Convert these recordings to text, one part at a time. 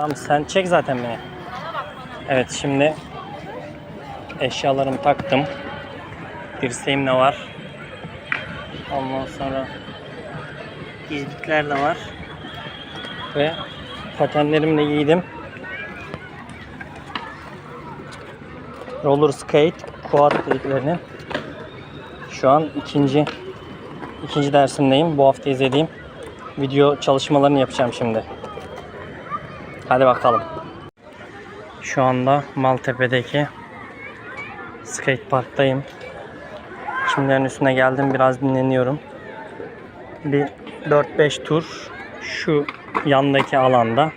Tamam sen çek zaten beni. Evet şimdi eşyalarımı taktım. Dirseğim de var. Ondan sonra dizlikler de var. Ve patenlerimi de giydim. Roller skate, quad dediklerinin. Şu an ikinci ikinci dersimdeyim. Bu hafta izlediğim video çalışmalarını yapacağım şimdi. Hadi bakalım. Şu anda Maltepe'deki skate parktayım. Çimlerin üstüne geldim. Biraz dinleniyorum. Bir 4-5 tur şu yandaki alanda.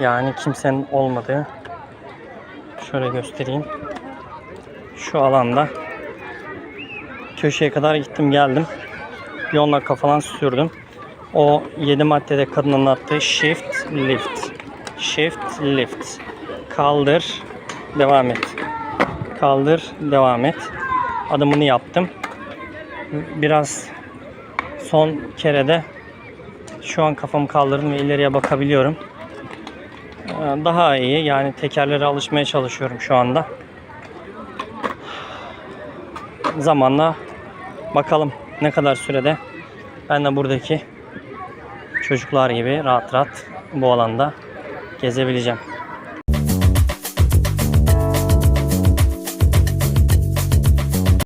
Yani kimsenin olmadığı şöyle göstereyim. Şu alanda köşeye kadar gittim geldim. Bir 10 dakika falan sürdüm. O 7 maddede kadın anlattığı shift lift. Shift lift. Kaldır, devam et. Kaldır, devam et. Adımını yaptım. Biraz son kere de şu an kafamı kaldırdım ve ileriye bakabiliyorum. Ee, Daha iyi yani tekerlere alışmaya çalışıyorum şu anda. Zamanla bakalım ne kadar sürede ben de buradaki çocuklar gibi rahat rahat bu alanda gezebileceğim.